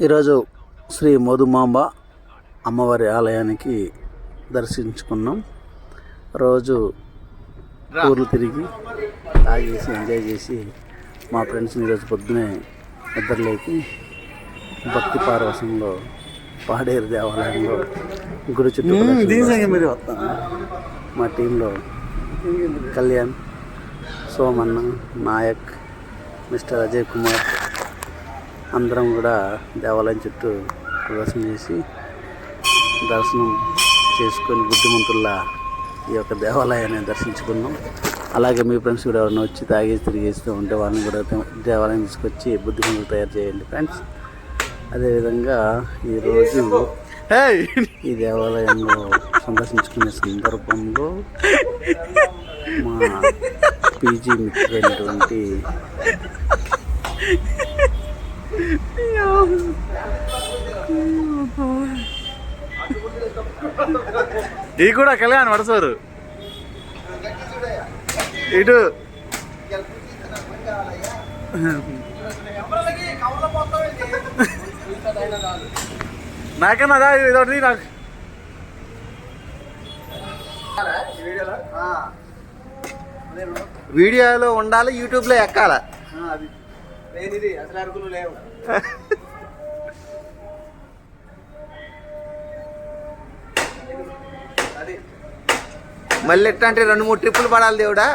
ఈరోజు శ్రీ మధుమాంబ అమ్మవారి ఆలయానికి దర్శించుకున్నాం. రోజు ఊర్లు తిరిగి తాగేసి ఎంజాయ్ చేసి మా ఫ్రెండ్స్ని ఈరోజు పొద్దునే నిద్రలేకి భక్తి పారవశంలో పాడేరు దేవాలయంలో గుడి చుట్టూ మా టీంలో కళ్యాణ్ సోమన్న నాయక్ మిస్టర్ అజయ్ కుమార్ అందరం కూడా దేవాలయం చుట్టూ ప్రదర్శన చేసి దర్శనం చేసుకొని బుద్ధిమంతుల్లా ఈ యొక్క దేవాలయాన్ని దర్శించుకున్నాం. అలాగే మీ ఫ్రెండ్స్ కూడా ఎవరైనా వచ్చి తాగేసి తిరిగేస్తూ ఉంటే వాళ్ళని కూడా దేవాలయం తీసుకొచ్చి బుద్ధిమంతులు తయారు చేయండి ఫ్రెండ్స్. అదేవిధంగా ఈరోజు ఈ దేవాలయంలో సందర్శించుకునే సందర్భంలో మా పీజీ మిత్రులైనటువంటి ఈ కూడా కళ్యాణ్ వడసారు ఇటు. నాకన్నా దా ఇది ఒకటి నాకు. వీడియోలో ఉండాలి యూట్యూబ్లో ఎక్కాల. మళ్ళీ ఎట్లా అంటే రెండు మూడు ట్రిప్పులు పడాలి దేవుడా?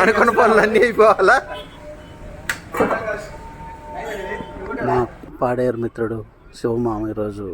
అనుకున్న పనులు అన్నీ అయిపోవాలా? మా పాడేరు మిత్రుడు శివమామ ఈరోజు